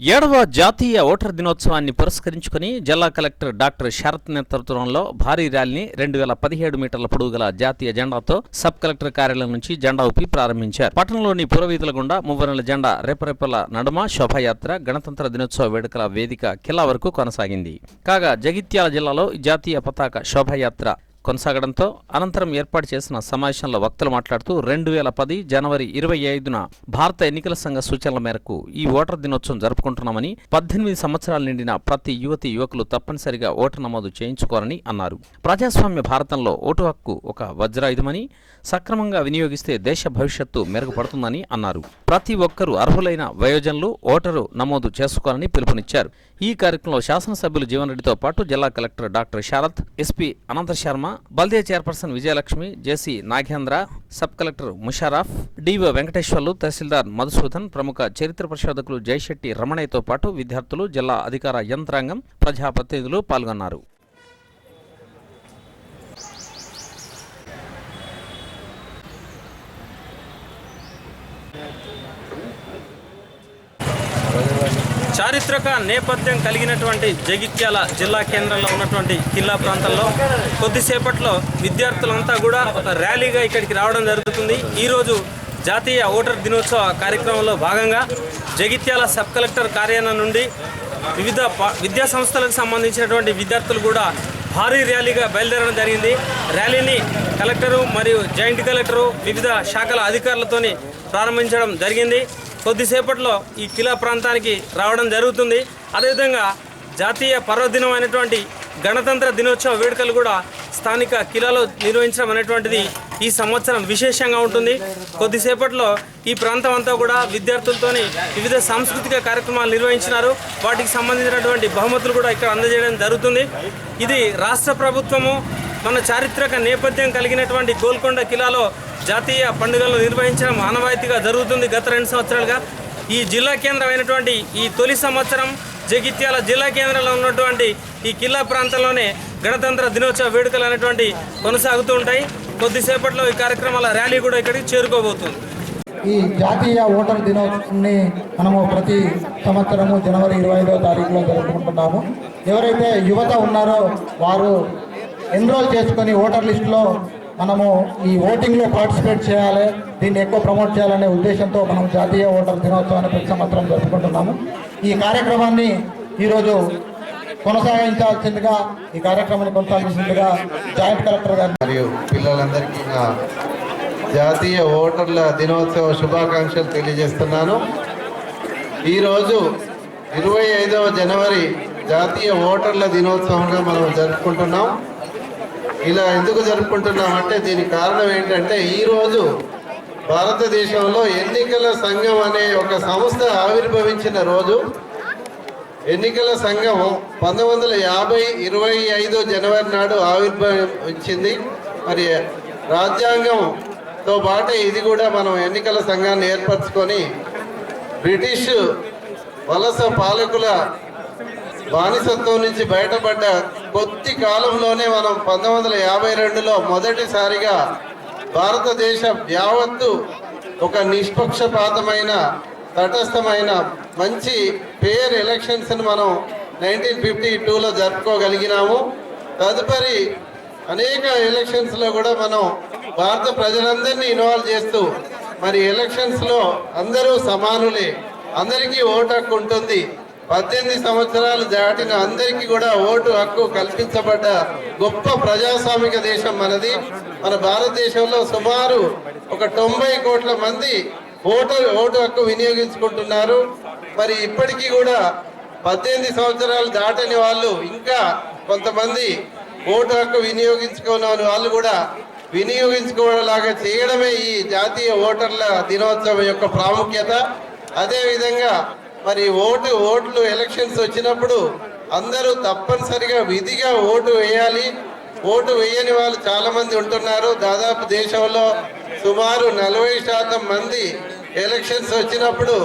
ఏడవ జాతీయ ఓటర్ దినోత్సవాన్ని పురస్కరించుకుని జిల్లా కలెక్టర్ డాక్టర్ శరత్ నేతృత్వంలో భారీ ర్యాలీని రెండు వేల పదిహేడు మీటర్ల పొడవు గల జాతీయ జెండాతో సబ్ కలెక్టర్ కార్యాలయం నుంచి జెండా ఊపి ప్రారంభించారు. పట్టణంలోని పురవీధుల గుండా మువ్వనెల జెండా రెపరెపల నడుమ శోభాయాత్ర గణతంత్ర దినోత్సవ వేడుకల వేదిక కిలా వరకు కొనసాగింది. కాగా జగిత్యాల జిల్లాలో జాతీయ పతాక శోభాయాత్ర కొనసాగడంతో అనంతరం ఏర్పాటు చేసిన సమావేశంలో వక్తలు మాట్లాడుతూ రెండు వేల పది జనవరి ఇరవై ఐదున భారత ఎన్నికల సంఘ సూచనల మేరకు ఈ ఓటర్ దినోత్సవం జరుపుకుంటున్నామని పద్దెనిమిది సంవత్సరాలు నిండిన ప్రతి యువతి యువకులు తప్పనిసరిగా ఓటు నమోదు చేయించుకోవాలని అన్నారు. ప్రజాస్వామ్య భారతంలో ఓటు హక్కు ఒక వజ్రాయుధమని సక్రమంగా వినియోగిస్తే దేశ భవిష్యత్తు మెరుగుపడుతుందని అన్నారు. ప్రతి ఒక్కరూ అర్హులైన వయోజనులు ఓటరు నమోదు చేసుకోవాలని పిలుపునిచ్చారు. ఈ కార్యక్రమంలో శాసనసభ్యులు జీవన్ రెడ్డితో పాటు జిల్లా collector doctor Sharath SP Anantha Sharma బల్దే chairperson Vijayalakshmi JC Nagendra sub collector Musharraf DO Venkateswarlu tahsildar Madhusudan ప్రముఖ చరిత్ర పరిశోధకులు జయశెట్టి రమణయ్యతో పాటు విద్యార్థులు జిల్లా అధికార యంత్రాంగం ప్రజాప్రతినిధులు పాల్గొన్నారు. చారిత్రక నేపథ్యం కలిగినటువంటి జగిత్యాల జిల్లా కేంద్రంలో ఉన్నటువంటి కిల్లా ప్రాంతంలో కొద్దిసేపట్లో విద్యార్థులంతా కూడా ఒక ర్యాలీగా ఇక్కడికి రావడం జరుగుతుంది. ఈరోజు జాతీయ ఓటర్ దినోత్సవ కార్యక్రమంలో భాగంగా జగిత్యాల సబ్ కలెక్టర్ కార్యాలయం నుండి వివిధ ప- విద్యా సంస్థలకు సంబంధించినటువంటి విద్యార్థులు కూడా భారీ ర్యాలీగా బయలుదేరడం జరిగింది. ర్యాలీని కలెక్టరు మరియు జాయింట్ కలెక్టరు వివిధ శాఖల అధికారులతోని ప్రారంభించడం జరిగింది. కొద్దిసేపట్లో ఈ కిలా ప్రాంతానికి రావడం జరుగుతుంది. అదేవిధంగా జాతీయ పర్వదినం అయినటువంటి గణతంత్ర దినోత్సవ వేడుకలు కూడా స్థానిక కిలాలో నిర్వహించడం అనేటువంటిది ఈ సంవత్సరం విశేషంగా ఉంటుంది. కొద్దిసేపట్లో ఈ ప్రాంతం అంతా కూడా విద్యార్థులతోని వివిధ సాంస్కృతిక కార్యక్రమాలు నిర్వహించినారు. వాటికి సంబంధించినటువంటి బహుమతులు కూడా ఇక్కడ అందజేయడం జరుగుతుంది. ఇది రాష్ట్ర ప్రభుత్వము మన చారిత్రక నేపథ్యం కలిగినటువంటి గోల్కొండ కిలాలో జాతీయ పండుగలు నిర్వహించడం ఆనవాయితీగా జరుగుతుంది గత రెండు సంవత్సరాలుగా. ఈ జిల్లా కేంద్రమైనటువంటి ఈ తొలి సంవత్సరం జగిత్యాల జిల్లా కేంద్రంలో ఉన్నటువంటి ఈ కిల్లా ప్రాంతంలోనే గణతంత్ర దినోత్సవ వేడుకలు అనేటువంటి కొనసాగుతూ ఉంటాయి. కొద్దిసేపట్లో ఈ కార్యక్రమాల ర్యాలీ కూడా ఇక్కడికి చేరుకోబోతుంది. ఈ జాతీయ ఓటర్ దినోత్సవాన్ని మనము ప్రతి సంవత్సరము జనవరి ఇరవై ఐదో తారీఖులో జరుపుకుంటున్నాము. ఎవరైతే యువత ఉన్నారో వారు ఎన్రోల్ చేసుకొని ఓటర్ లిస్టులో మనము ఈ ఓటింగ్లో పార్టిసిపేట్ చేయాలి దీన్ని ఎక్కువ ప్రమోట్ చేయాలనే ఉద్దేశంతో మనం జాతీయ ఓటర్ దినోత్సవాన్ని ప్రతి సంవత్సరం జరుపుకుంటున్నాము. ఈ కార్యక్రమాన్ని ఈరోజు కొనసాగించాల్సిందిగా ఈ కార్యక్రమాన్ని కొనసాగించిందిగా జాయింట్ కలెక్టర్ గారు మరియు పిల్లలందరికీ నా జాతీయ ఓటర్ల దినోత్సవ శుభాకాంక్షలు తెలియజేస్తున్నాను. ఈరోజు ఇరవై ఐదవ జనవరి జాతీయ ఓటర్ల దినోత్సవంగా మనం జరుపుకుంటున్నాం. ఇలా ఎందుకు జరుపుకుంటున్నామంటే దీనికి కారణం ఏంటంటే ఈరోజు భారతదేశంలో ఎన్నికల సంఘం అనే ఒక సంస్థ ఆవిర్భవించిన రోజు. ఎన్నికల సంఘం పంతొమ్మిది వందల యాభై ఇరవై ఐదు జనవరి నాడు ఆవిర్భవించింది. మరి రాజ్యాంగంతో పాటు ఇది కూడా మనం ఎన్నికల సంఘాన్ని ఏర్పరచుకొని బ్రిటిష్ వలస పాలకుల బానిసత్వం నుంచి బయటపడ్డ కొద్ది కాలంలోనే మనం పంతొమ్మిది వందల యాభై రెండులో మొదటిసారిగా భారతదేశం యావత్తు ఒక నిష్పక్షపాతమైన తటస్థమైన మంచి పేర్ ఎలక్షన్స్ని మనం నైన్టీన్ ఫిఫ్టీ టూలో జరుపుకోగలిగినాము. తదుపరి అనేక ఎలక్షన్స్లో కూడా మనం భారత ప్రజలందరినీ ఇన్వాల్వ్ చేస్తూ మరి ఎలక్షన్స్లో అందరూ సమానులే అందరికీ ఓటు హక్కు ఉంటుంది. పద్దెనిమిది సంవత్సరాలు దాటిన అందరికీ కూడా ఓటు హక్కు కల్పించబడ్డ గొప్ప ప్రజాస్వామిక దేశం మనది. మన భారతదేశంలో సుమారు ఒక తొంభై కోట్ల మంది ఓటు ఓటు హక్కు వినియోగించుకుంటున్నారు. మరి ఇప్పటికీ కూడా పద్దెనిమిది సంవత్సరాలు దాటని వాళ్ళు ఇంకా కొంతమంది ఓటు హక్కు వినియోగించుకున్న వాళ్ళు కూడా వినియోగించుకోవడంలాగా చేయడమే ఈ జాతీయ ఓటర్ల దినోత్సవం యొక్క ప్రాముఖ్యత. అదేవిధంగా మరి ఓటు ఓట్లు ఎలక్షన్స్ వచ్చినప్పుడు అందరూ తప్పనిసరిగా విధిగా ఓటు వేయాలి. ఓటు వేయని వాళ్ళు చాలామంది ఉంటున్నారు. దాదాపు దేశంలో సుమారు నలభై శాతం మంది ఎలక్షన్స్ వచ్చినప్పుడు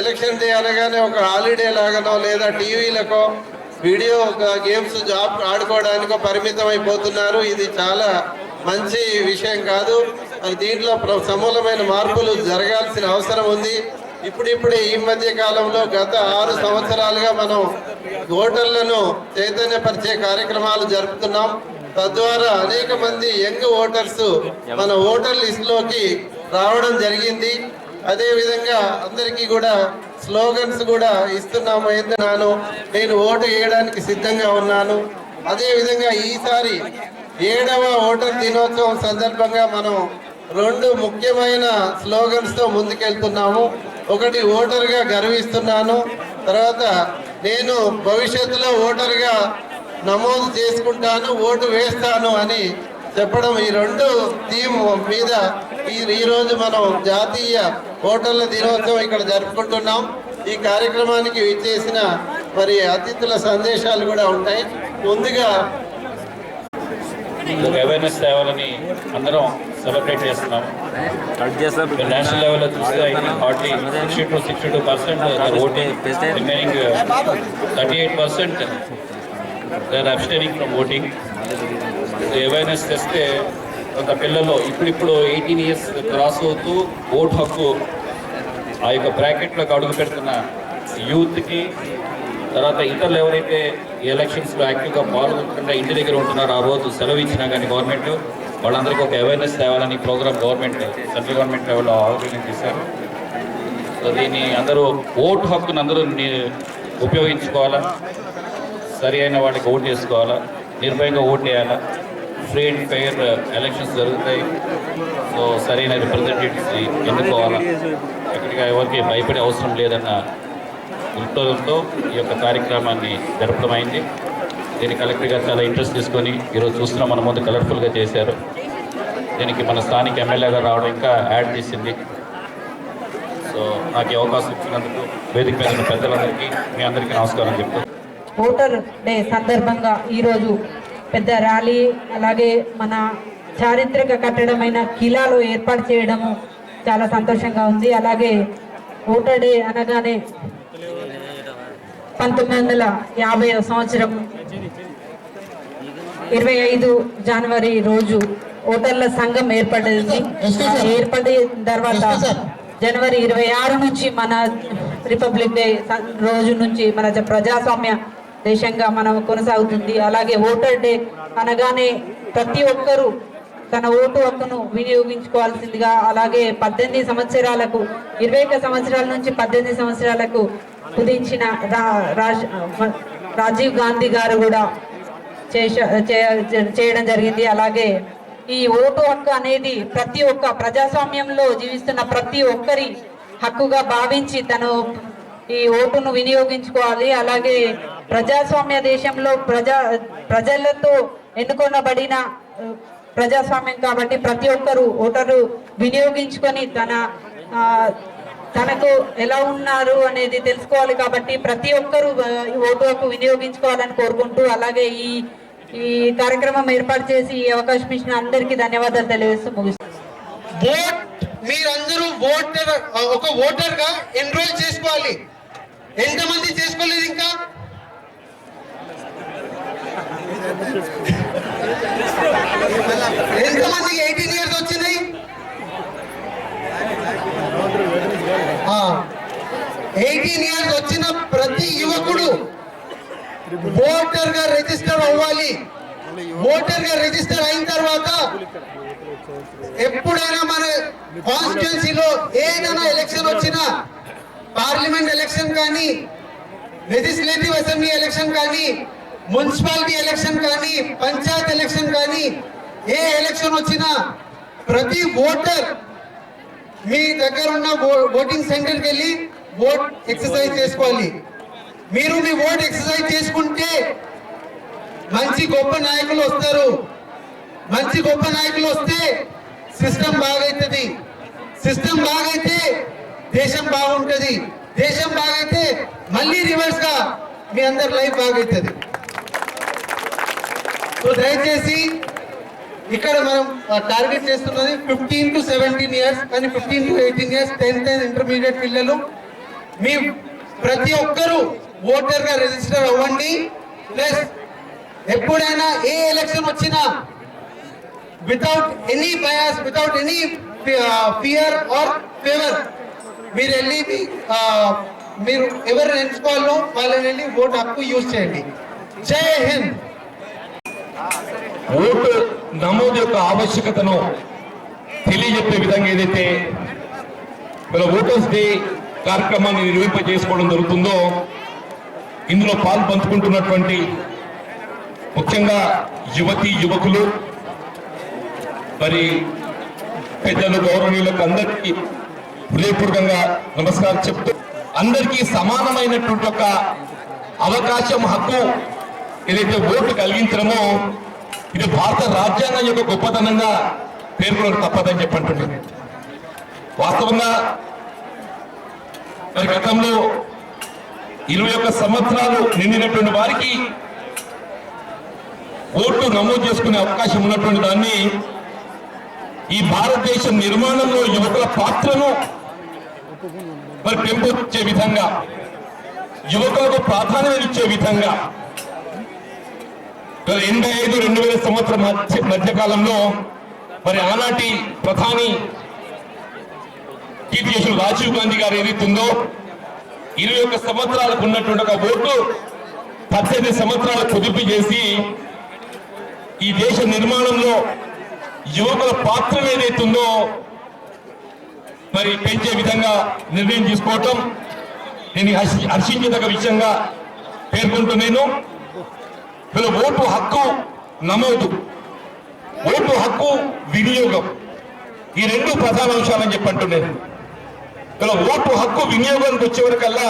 ఎలక్షన్ డే అనగానే ఒక హాలిడే లాగానో లేదా టీవీలకో వీడియో గేమ్స్ జాబ్ ఆడుకోవడానికో పరిమితం అయిపోతున్నారు ఇది చాలా మంచి విషయం కాదు. దీంట్లో సమూలమైన మార్పులు జరగాల్సిన అవసరం ఉంది. ఇప్పుడిప్పుడే ఈ మధ్య కాలంలో గత ఆరు సంవత్సరాలుగా మనం ఓటర్లను చైతన్యపరిచే కార్యక్రమాలు జరుపుతున్నాం. తద్వారా అనేక మంది యంగ్ ఓటర్స్ మన ఓటర్ లిస్ట్లోకి రావడం జరిగింది. అదేవిధంగా అందరికీ కూడా స్లోగన్స్ కూడా ఇస్తున్నాము. ఏంటన్నాను నేను ఓటు వేయడానికి సిద్ధంగా ఉన్నాను. అదేవిధంగా ఈసారి ఏడవ ఓటర్ దినోత్సవం సందర్భంగా మనం రెండు ముఖ్యమైన స్లోగన్స్తో ముందుకెళ్తున్నాము. ఒకటి ఓటర్గా గర్విస్తున్నాను. తర్వాత నేను భవిష్యత్తులో ఓటర్గా నమోదు చేసుకుంటాను ఓటు వేస్తాను అని చెప్పడం ఈ రెండు థీమ్ మీద ఈ ఈరోజు మనం జాతీయ ఓటర్ల దినోత్సవం ఇక్కడ జరుపుకుంటున్నాం. ఈ కార్యక్రమానికి విచ్చేసిన మరి అతిథుల సందేశాలు కూడా ఉంటాయి. ముందుగా అవేర్నెస్ తేవాలని అందరం సెలబ్రేట్ చేస్తున్నాం. నేషనల్ లెవెల్లో చూస్తే hardly sixty two sixty two percent voting remaining thirty eight percent they abstaining from voting awareness తెస్తే కొంత పిల్లలు ఇప్పుడిప్పుడు ఎయిటీన్ ఇయర్స్ క్రాస్ అవుతూ ఓటు హక్కు ఆ యొక్క బ్రాకెట్లోకి అడుగు పెడుతున్న యూత్కి తర్వాత ఇతరులు ఎవరైతే ఎలక్షన్స్లో యాక్టివ్గా పాల్గొనకుండా ఇంటి దగ్గర ఉంటున్నారో ఆ రోజు సెలవు ఇచ్చినా కానీ గవర్నమెంట్ వాళ్ళందరికీ ఒక అవేర్నెస్ తేవాలని ప్రోగ్రామ్ గవర్నమెంట్ సెంట్రల్ గవర్నమెంట్ లెవెల్లో ఆర్గనైజ్ చేశారు. సో దీన్ని అందరూ ఓటు హక్కును అందరూ ఉపయోగించుకోవాలా? సరి అయిన వాళ్ళకి ఓటు చేసుకోవాలా? నిర్భయంగా ఓటు వేయాలా? ఫ్రీ అండ్ ఫెయిర్ ఎలక్షన్స్ జరుగుతాయి. సో సరైన రిప్రజెంటేటివ్స్ ఎన్నుకోవాలా ఎక్కడికి ఎవరికి భయపడే అవసరం లేదన్న దృక్పథంతో ఈ యొక్క కార్యక్రమాన్ని జరపడమైంది. దీన్ని కలెక్టర్ గారు చాలా ఇంట్రెస్ట్ తీసుకొని ఈరోజు చూస్తున్నాం. మన ముందు కలర్ఫుల్గా చేశారు. దీనికి మన స్థానిక ఎమ్మెల్యే గారు రావడం ఇంకా యాడ్ చేసింది. సో నాకు ఈ అవకాశం ఇచ్చినందుకు వేదిక మీద ఉన్న పెద్దలందరికీ మీ అందరికీ నమస్కారం చెప్తాను ఓటర్ డే సందర్భంగా ఈరోజు పెద్ద ర్యాలీ అలాగే మన చారిత్రక కట్టడమైన కిలాలో ఏర్పాటు చేయడము చాలా సంతోషంగా ఉంది. అలాగే ఓటర్ డే అనగానే పంతొమ్మిది వందల యాభై సంవత్సరం ఇరవై ఐదు జనవరి రోజు ఓటర్ల సంఘం ఏర్పడింది. ఏర్పడిన తర్వాత జనవరి ఇరవై ఆరు నుంచి మన రిపబ్లిక్ డే రోజు నుంచి మన ప్రజాస్వామ్య దేశంగా మనం కొనసాగుతుంది. అలాగే ఓటర్ డే అనగానే ప్రతి ఒక్కరూ తన ఓటు హక్కును వినియోగించుకోవాల్సిందిగా అలాగే పద్దెనిమిది సంవత్సరాలకు ఇరవై సంవత్సరాల నుంచి పద్దెనిమిది సంవత్సరాలకు కుదించిన రా రాజీవ్ గాంధీ గారు కూడా చే- చేయడం జరిగింది. అలాగే ఈ ఓటు హక్కు అనేది ప్రతి ఒక్క ప్రజాస్వామ్యంలో జీవిస్తున్న ప్రతి ఒక్కరి హక్కుగా భావించి తను ఈ ఓటును వినియోగించుకోవాలి. అలాగే ప్రజాస్వామ్య దేశంలో ప్రజా ప్రజలతో ఎన్నుకొనబడిన ప్రజాస్వామ్యం కాబట్టి ప్రతి ఒక్కరు ఓటరు వినియోగించుకొని తన తనకు ఎలా ఉన్నారు అనేది తెలుసుకోవాలి కాబట్టి ప్రతి ఒక్కరూ ఈ ఓటు హక్కు వినియోగించుకోవాలని కోరుకుంటూ అలాగే ఈ ఈ కార్యక్రమం ఏర్పాటు చేసి ఈ అవకాశం ఇచ్చిన అందరికీ ధన్యవాదాలు తెలియజేస్తూ ముగిస్తాను మీరందరూ ఓటర్ ఒక ఓటర్గా ఎన్రోల్ చేసుకోవాలి. ఎంతమంది చేసుకోలేదు ఇంకా? ఎంతమందికి ఎయిటీ ఇయర్స్ వచ్చినాయి ఎయిటీన్ ఇయర్స్ వచ్చిన ప్రతి యువకుడు ఓటర్గా రిజిస్టర్ అవ్వాలి. ఓటర్గా రిజిస్టర్ అయిన తర్వాత ఎప్పుడైనా మన కాన్స్టిట్యున్సీలో ఏదైనా ఎలక్షన్ వచ్చినా పార్లమెంట్ ఎలక్షన్ కానీ లెజిస్లేటివ్ అసెంబ్లీ ఎలక్షన్ కానీ మున్సిపాలిటీ ఎలక్షన్ కానీ పంచాయత్ ఎలక్షన్ కానీ ఏ ఎలక్షన్ వచ్చినా ప్రతి ఓటర్ మీ దగ్గర ఉన్న ఓ- ఓటింగ్ సెంటర్కి వెళ్ళి ఓట్ ఎక్సర్సైజ్ చేసుకోవాలి. మీరు మీ ఓట్ ఎక్సర్సైజ్ చేసుకుంటే మంచి గొప్ప నాయకులు వస్తారు. మంచి గొప్ప నాయకులు వస్తే సిస్టమ్ బాగైతుంది. సిస్టమ్ బాగైతే దేశం బాగుంటుంది. దేశం బాగైతే మళ్ళీ రివర్స్గా మీ అందరి లైఫ్ బాగైతుంది. సో దయచేసి ఇక్కడ మనం టార్గెట్ చేస్తున్నది ఫిఫ్టీన్ టు సెవెంటీన్ ఇయర్స్ కానీ fifteen to eighteen years tenth and intermediate పిల్లలు. మీ ప్రతి ఒక్కరూ ఓటర్గా రిజిస్టర్ అవ్వండి. ప్లస్ ఎప్పుడైనా ఏ ఎలక్షన్ వచ్చినా without any bias without any fear or favour మీరు వెళ్ళి మీరు ఎవరు ఎంచుకోవాలో వాళ్ళని వెళ్ళి ఓటు హక్కు యూజ్ చేయండి. జై హింద్! ఓటు నమోదు యొక్క ఆవశ్యకతను తెలియజెప్పే విధంగా ఏదైతే మన ఓటర్స్ డే కార్యక్రమాన్ని నిర్వహింప చేసుకోవడం జరుగుతుందో ఇందులో పాలు పంచుకుంటున్నటువంటి ముఖ్యంగా యువతి యువకులు మరి పెద్దలు గౌరవనీయులకు అందరికీ హృదయపూర్వకంగా నమస్కారం చెప్తూ అందరికీ సమానమైనటువంటి ఒక అవకాశం హక్కు ఏదైతే ఓటు కలిగించడమో ఇది భారత రాజ్యాంగం యొక్క గొప్పతనంగా పేర్కొనడం తప్పదని చెప్పంటున్నాను వాస్తవంగా మరి గతంలో ఇరవై ఒక్క సంవత్సరాలు నిండినటువంటి వారికి ఓటు నమోదు చేసుకునే అవకాశం ఉన్నటువంటి దాన్ని ఈ భారతదేశ నిర్మాణంలో యువకుల పాత్రను మరి పెంపొచ్చే విధంగా యువకులకు ప్రాధాన్యత ఇచ్చే విధంగా ఎనభై ఐదు రెండు వేల సంవత్సరం మధ్య మధ్యకాలంలో మరి ఆనాటి ప్రధాని కీర్తిశేషులు రాజీవ్ గాంధీ గారు ఏదైతుందో ఇరవై ఒక్క సంవత్సరాలకు ఉన్నటువంటి ఒక ఓటు పద్దెనిమిది సంవత్సరాలు పొదుపు చేసి ఈ దేశ నిర్మాణంలో యువకుల పాత్ర ఏదైతుందో మరి పెంచే విధంగా నిర్ణయం తీసుకోవటం నేను హర్షించదగ్గ విషయంగా పేర్కొంటున్నాను వీళ్ళ ఓటు హక్కు నమోదు. ఓటు హక్కు వినియోగం. ఈ రెండు ప్రధాన అంశాలని చెప్పంటున్నాను ఇలా ఓటు హక్కు వినియోగానికి వచ్చేవరకల్లా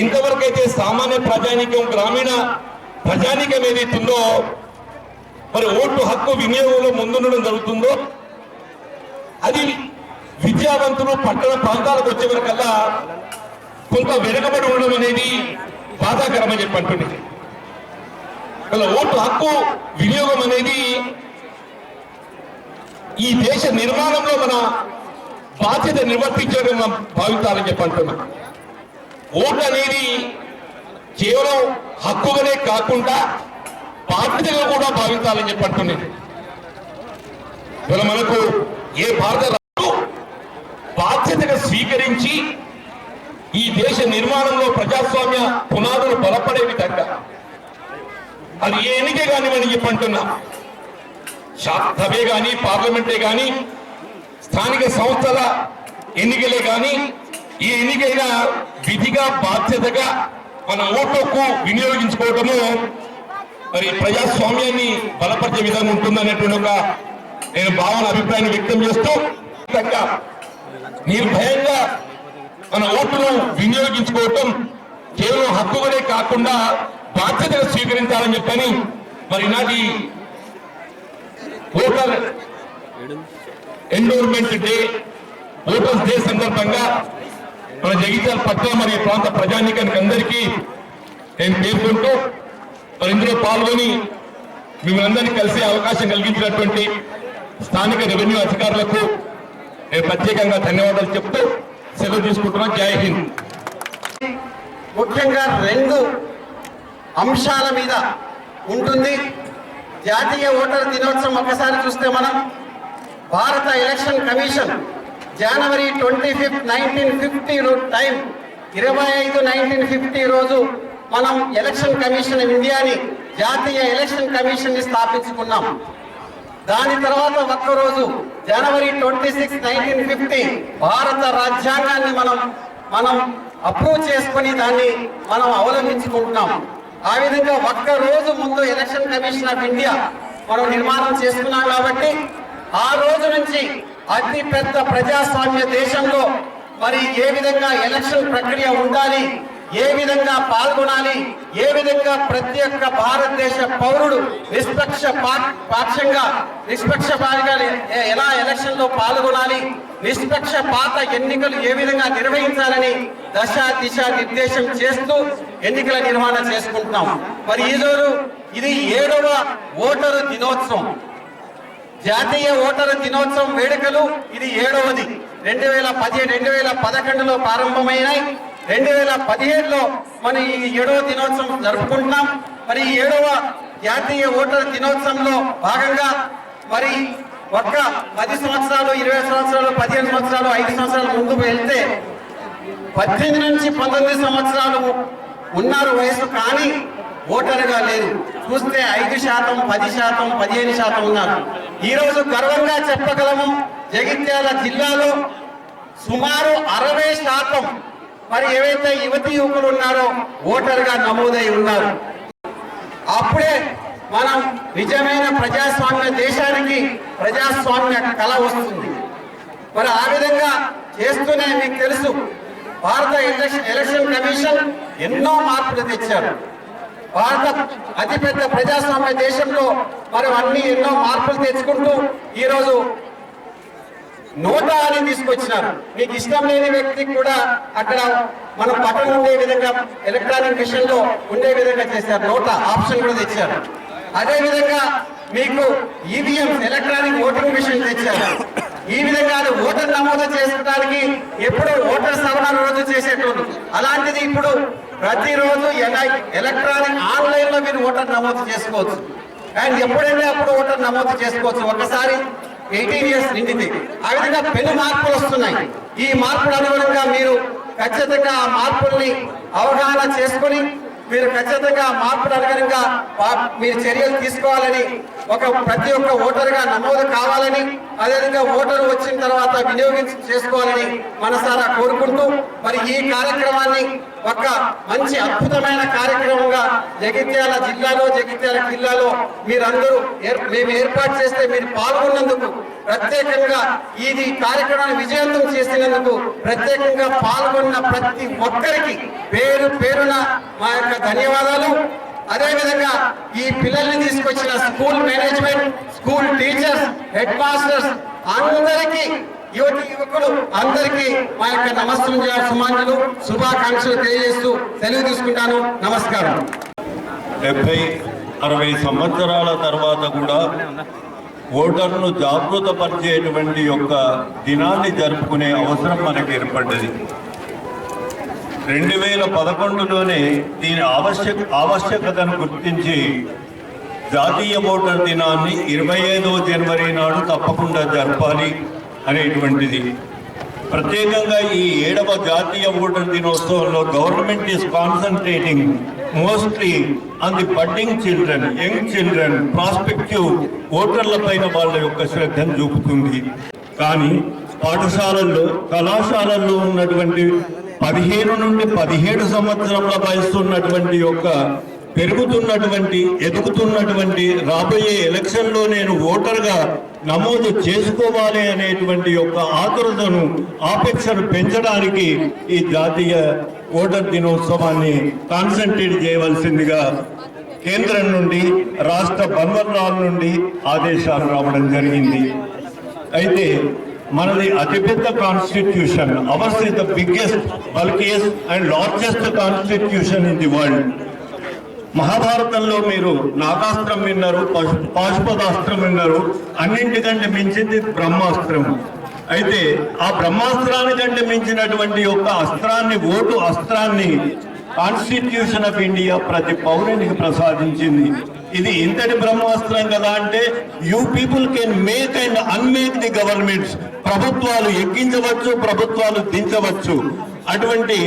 ఎంతవరకు అయితే సామాన్య ప్రజానికం గ్రామీణ ప్రజానికం ఏదైతుందో మరి ఓటు హక్కు వినియోగంలో ముందుండడం జరుగుతుందో అది విద్యావంతులు పట్టణ ప్రాంతాలకు వచ్చేవరకల్లా కొంత వెనుకబడి ఉండడం అనేది బాధాకరమని చెప్పి ఇలా ఓటు హక్కు వినియోగం అనేది ఈ దేశ నిర్మాణంలో మన బాధ్యత నిర్వర్తించడం మనం భావించాలని చెప్పి ఓటు అనేది కేవలం హక్కుగానే కాకుండా బాధ్యతగా కూడా భావించాలని చెప్పి అంటున్నాను ఇవాళ మనకు ఏ భారత రాజు బాధ్యతగా స్వీకరించి ఈ దేశ నిర్మాణంలో ప్రజాస్వామ్య పునాదులు బలపడే విధంగా అది ఏ ఎన్నికే కానివ్వని చెప్పంటున్నా సభే కానీ పార్లమెంటే కానీ స్థానిక సంస్థల ఎన్నికలే కానీ ఈ ఎన్నికైన విధిగా బాధ్యతగా మన ఓటుకు వినియోగించుకోవటము మరి ప్రజాస్వామ్యాన్ని బలపరిచే విధంగా ఉంటుందనేటువంటి ఒక నేను భావన అభిప్రాయాన్ని వ్యక్తం చేస్తూ నిర్భయంగా మన ఓటును వినియోగించుకోవటం కేవలం హక్కుగానే కాకుండా బాధ్యతగా స్వీకరించాలని చెప్పని మరి ఈనాటి voter enrolment day voters day సందర్భంగా మన జగిత్యాల పట్ల మరి ఈ ప్రాంత ప్రజానీకానికి అందరికీ నేను పేర్కొంటూ మరి ఇందులో పాల్గొని మిమ్మల్ని అందరినీ కలిసే అవకాశం కలిగించినటువంటి స్థానిక రెవెన్యూ అధికారులకు నేను ప్రత్యేకంగా ధన్యవాదాలు చెప్తూ సెలవు తీసుకుంటున్నా. జై హింద్. ముఖ్యంగా రెండు అంశాల మీద ఉంటుంది. జాతీయ ఓటర్ దినోత్సవం ఒకసారి చూస్తే మనం భారత election commission January twenty fifth nineteen fifty time ఇరవై ఐదు నైన్టీన్ ఫిఫ్టీ రోజు మనం ఎలక్షన్ కమిషన్ ఇండియాని జాతీయ ఎలక్షన్ కమిషన్ని స్థాపించుకున్నాం. దాని తర్వాత ఒక్క రోజు January twenty six nineteen fifty భారత రాజ్యాంగాన్ని మనం మనం అప్రూవ్ చేసుకొని దాన్ని మనం అవలంబించుకుంటున్నాం. ఆ విధంగా ఒక్క రోజు ముందు ఎలక్షన్ కమిషన్ ఆఫ్ ఇండియా మనం నిర్మాణం చేసుకున్నాం కాబట్టి ఆ రోజు నుంచి అతి పెద్ద ప్రజాస్వామ్య దేశంలో మరి ఏ విధంగా ఎలక్షన్ ప్రక్రియ ఉండాలి ఏ విధంగా పాల్గొనాలి ఏ విధంగా ప్రతి ఒక్క భారతదేశ పౌరుడు నిష్పక్ష పాక్షంగా నిష్పక్షపాతిగా ఎలా ఎలక్షన్లో పాల్గొనాలి నిష్పక్షపాత ఎన్నికలు ఏ విధంగా నిర్వహించాలని దశ దిశ నిర్దేశం చేస్తూ ఎన్నికల నిర్వహణ చేసుకుంటున్నాం. మరి ఈ రోజు ఇది ఏడవ ఓటరు దినోత్సవం. జాతీయ ఓటరు దినోత్సవం వేడుకలు ఇది ఏడవది. రెండు వేల పదిహేడు రెండు వేల పదకొండులో ప్రారంభమైనాయి. రెండు వేల పదిహేడులో మన ఈ ఏడవ దినోత్సవం జరుపుకుంటున్నాం. మరి ఈ ఏడవ జాతీయ ఓటరు దినోత్సవంలో భాగంగా మరి ఒక్క పది సంవత్సరాలు ఇరవై సంవత్సరాలు పదిహేను సంవత్సరాలు ఐదు సంవత్సరాలు ముందుకు వెళ్తే పద్దెనిమిది నుంచి పంతొమ్మిది సంవత్సరాలు ఉన్నారు వయసు కానీ ఓటరుగా లేదు. చూస్తే ఐదు శాతం పది శాతం పదిహేను శాతం ఉన్నారు. ఈరోజు గర్వంగా చెప్పగలము జగిత్యాల జిల్లాలో సుమారు అరవై శాతం మరి ఏవైతే యువతి యువకులు ఉన్నారో ఓటరుగా నమోదై ఉన్నారు. అప్పుడే మనం నిజమైన ప్రజాస్వామ్య దేశానికి ప్రజాస్వామ్య కళ వస్తుంది. మరి ఆ విధంగా చేస్తూనే మీకు తెలుసు భారత ఎలక్షన్ ఎలక్షన్ కమిషన్ ఎన్నో మార్పులు తెచ్చారు. భారత అతిపెద్ద ప్రజాస్వామ్య దేశంలో మరి అన్ని ఎన్నో మార్పులు తెచ్చుకుంటూ ఈరోజు నోటా అని తీసుకొచ్చినారు. మీకు ఇష్టం లేని వ్యక్తికి కూడా అక్కడ మనం పక్కన ఉండే విధంగా ఎలక్ట్రానిక్ మిషన్లో ఉండే విధంగా చేశారు. నోటా ఆప్షన్ కూడా తెచ్చారు. అదే విధంగా మీకు ఈవీఎం ఎలక్ట్రానిక్ ఓటింగ్ మిషన్ తెచ్చారు. ఈ విధంగా ఓటర్ నమోదు చేసుకోవడానికి ఎప్పుడు ఓటర్ సవరణ రోజు చేసేటోళ్ళు అలాంటిది ఇప్పుడు ప్రతిరోజు ఎలక్ట్రానిక్ ఆన్లైన్లో మీరు ఓటర్ నమోదు చేసుకోవచ్చు. అండ్ ఎప్పుడైనా అప్పుడు ఓటర్ నమోదు చేసుకోవచ్చు. ఒకసారి ఎయిటీన్ ఇయర్స్ నిండింది. ఆ విధంగా పెను మార్పులు వస్తున్నాయి. ఈ మార్పుల అనుగుణంగా మీరు ఖచ్చితంగా ఆ మార్పుల్ని అవగాహన చేసుకొని మీరు ఖచ్చితంగా మార్పు అడగనుగా మీరు చర్యలు తీసుకోవాలని ఒక ప్రతి ఒక్క ఓటర్గా నమోదు కావాలని అదేవిధంగా ఓటరు వచ్చిన తర్వాత వినియోగించి చేసుకోవాలని మనసారా కోరుకుంటూ మరి ఈ కార్యక్రమాన్ని ఒక మంచి అద్భుతమైన కార్యక్రమంగా జగిత్యాల జిల్లాలో జగిత్యాల జిల్లాలో మీరందరూ ఏర్- మేము ఏర్పాటు చేస్తే మీరు పాల్గొన్నందుకు ప్రత్యేకంగా ఇది కార్యక్రమాన్ని విజయవంతం చేసినందుకు ప్రత్యేకంగా పాల్గొన్న ప్రతి ఒక్కరికి పేరు పేరున మా యొక్క ధన్యవాదాలు. అదేవిధంగా ఈ పిల్లల్ని తీసుకొచ్చిన school management school teachers head masters అందరికీ యువతి యువకులు అందరికీ మా యొక్క నమస్సుంజ సమాజంలో శుభాకాంక్షలు తెలియజేస్తూ సెలవు తీసుకుంటాను. నమస్కారం. డెబ్బై అరవై సంవత్సరాల తర్వాత కూడా ఓటర్ను జాగృతపరిచేటువంటి యొక్క దినాన్ని జరుపుకునే అవసరం మనకు ఏర్పడ్డది. రెండు వేల పదకొండులోనే దీని ఆవశ్యక ఆవశ్యకతను గుర్తించి జాతీయ ఓటర్ దినాన్ని ఇరవై ఐదవ జనవరి నాడు తప్పకుండా జరపాలి. అనేటువంటిది. ప్రత్యేకంగా ఈ ఏడవ జాతీయ voter దినోత్సవంలో government is concentrating mostly on the budding children young children prospective ఓటర్ల పైన వాళ్ళ యొక్క శ్రద్ధను చూపుతుంది. కానీ పాఠశాలల్లో కళాశాలల్లో ఉన్నటువంటి పదిహేను నుండి పదిహేడు సంవత్సరంలో వయసు ఉన్నటువంటి యొక్క పెరుగుతున్నటువంటి ఎదుగుతున్నటువంటి రాబోయే ఎలక్షన్లో నేను ఓటర్గా నమోదు చేసుకోవాలి అనేటువంటి యొక్క ఆతురతను ఆపేక్షను పెంచడానికి ఈ జాతీయ ఓటర్ దినోత్సవాన్ని కాన్సన్ట్రేట్ చేయవలసిందిగా కేంద్రం నుండి రాష్ట్ర బన్వర్లాల నుండి ఆదేశాలు రావడం జరిగింది. అయితే మనది అతిపెద్ద constitution ours is the biggest bulkiest and largest constitution in the world మహాభారతంలో మీరు నాగాస్త్రం విన్నారు పశు పాశుపదాస్త్రం విన్నారు. అన్నింటికంటే మించింది బ్రహ్మాస్త్రం. అయితే ఆ బ్రహ్మాస్త్రానికంటే మించినటువంటి యొక్క అస్త్రాన్ని ఓటు అస్త్రాన్ని కాన్స్టిట్యూషన్ ఆఫ్ ఇండియా ప్రతి పౌరునికి ప్రసాదించింది. ఇది ఇంతటి బ్రహ్మాస్త్రం కదా అంటే you people can make and unmake the governments ప్రభుత్వాలు ఎక్కించవచ్చు ప్రభుత్వాలు దించవచ్చు. అటువంటి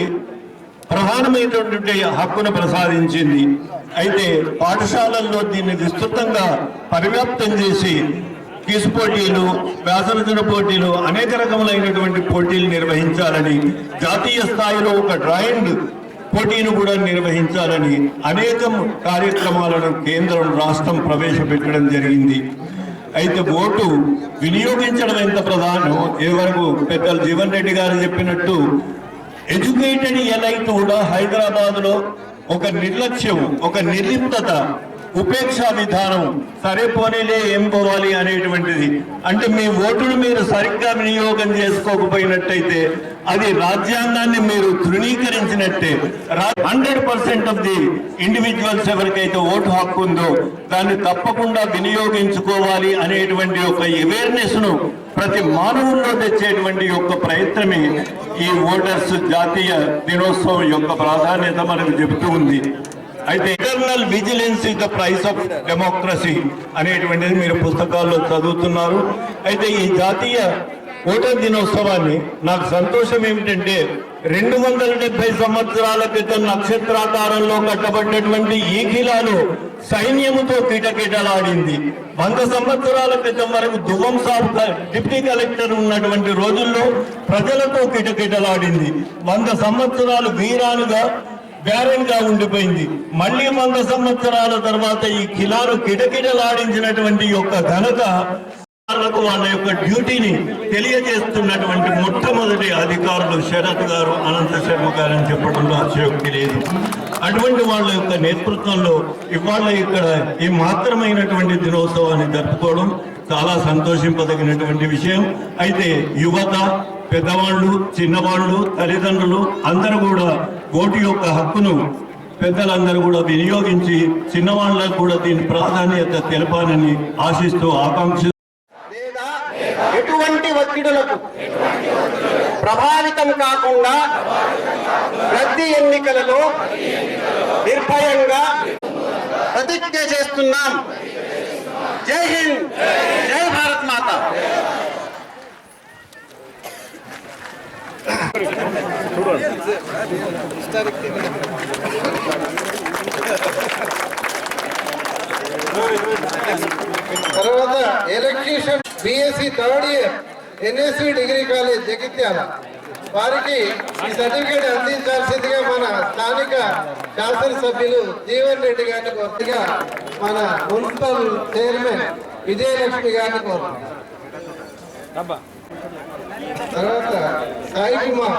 ప్రధానమైనటువంటి హక్కును ప్రసాదించింది. అయితే పాఠశాలల్లో దీన్ని విస్తృతంగా పరివ్యాప్తం చేసి క్విజ్ పోటీలు వ్యాసరచన పోటీలు అనేక రకములైనటువంటి పోటీలు నిర్వహించాలని జాతీయ స్థాయిలో ఒక డ్రాయింగ్ పోటీని కూడా నిర్వహించాలని అనేక కార్యక్రమాలను కేంద్రం రాష్ట్రం ప్రవేశపెట్టడం జరిగింది. అయితే ఓటు వినియోగించడం ఎంత ప్రధానం ఇదివరకు పెద్దలు జీవన్ రెడ్డి గారు చెప్పినట్టు ఎడ్యుకేటెడ్ ఎలైట్ కూడా హైదరాబాద్లో ఒక నిర్లక్ష్యం ఒక నిర్లిప్తత ఉపేక్ష విధానం సరే పోనీలే ఏం పోవాలి అనేటువంటిది. అంటే మీ ఓటును మీరు సరిగ్గా వినియోగం చేసుకోకపోయినట్టయితే అది రాజ్యాంగాన్ని మీరు తృణీకరించినట్టే. Hundred percent of the individuals ఎవరికైతే ఓటు హక్కు ఉందో దాన్ని తప్పకుండా వినియోగించుకోవాలి అనేటువంటి ఒక అవేర్నెస్ను ప్రతి మానవుల్లో తెచ్చేటువంటి యొక్క ప్రయత్నమే ఈ ఓటర్స్ జాతీయ దినోత్సవం యొక్క ప్రాధాన్యత మనకు చెబుతూ ఉంది. అయితే eternal vigilance is the price of democracy అనేటువంటిది మీరు పుస్తకాల్లో చదువుతున్నారు. అయితే ఈ జాతీయ ఓటర్ దినోత్సవాన్ని నాకు సంతోషం ఏమిటంటే రెండు వందల డెబ్బై సంవత్సరాల క్రితం నక్షత్రాకారంలో కట్టబడినటువంటి ఈ కిలాను సైన్యముతో కిటకిటలాడింది వంద సంవత్సరాల క్రితం వరకు దువ్వం సాబ్ డిప్యూటీ కలెక్టర్ ఉన్నటువంటి రోజుల్లో ప్రజలతో కిటకిటలాడింది వంద సంవత్సరాలు వీరానుగా బ్యారన్ ఉండిపోయింది. మళ్ళీ వంద సంవత్సరాల తర్వాత ఈ కిలాను కిటకిటలాడించినటువంటి యొక్క ఘనత అధికారులకు వాళ్ళ యొక్క డ్యూటీని తెలియజేస్తున్నటువంటి మొట్టమొదటి అధికారులు శరత్ గారు అనంత శర్మ గారు అని చెప్పడంలో అతిశయోక్తి లేదు అటువంటి వాళ్ళ యొక్క నేతృత్వంలో ఇవాళ ఇక్కడ ఈ మాత్రమైనటువంటి దినోత్సవాన్ని జరుపుకోవడం చాలా సంతోషింపదగినటువంటి విషయం. అయితే యువత పెద్దవాళ్ళు చిన్నవాళ్ళు తల్లిదండ్రులు అందరూ కూడా ఓటు యొక్క హక్కును పెద్దలందరూ కూడా వినియోగించి చిన్నవాళ్ళకు కూడా దీని ప్రాధాన్యత తెలపాలని ఆశిస్తూ ఆకాంక్ష ఎటువంటి ఒత్తిడులకు ప్రభావితం కాకుండా ప్రతి ఎన్నికలలో నిర్భయంగా ప్రతిజ్ఞ చేస్తున్నాం. జై హింద్. జై భారత్ మాత. తర్వాత electrician BSc third year NSC degree college Jagtial వారికి ఈ సర్టిఫికేట్ అందించాల్సిందిగా మన స్థానిక శాసనసభ్యులు జీవన్ రెడ్డి గారిని కోరుతుగా మన మున్సిపల్ చైర్మన్ విజయలక్ష్మి గారిని కోరుతున్నాం. తర్వాత సాయి కుమార్.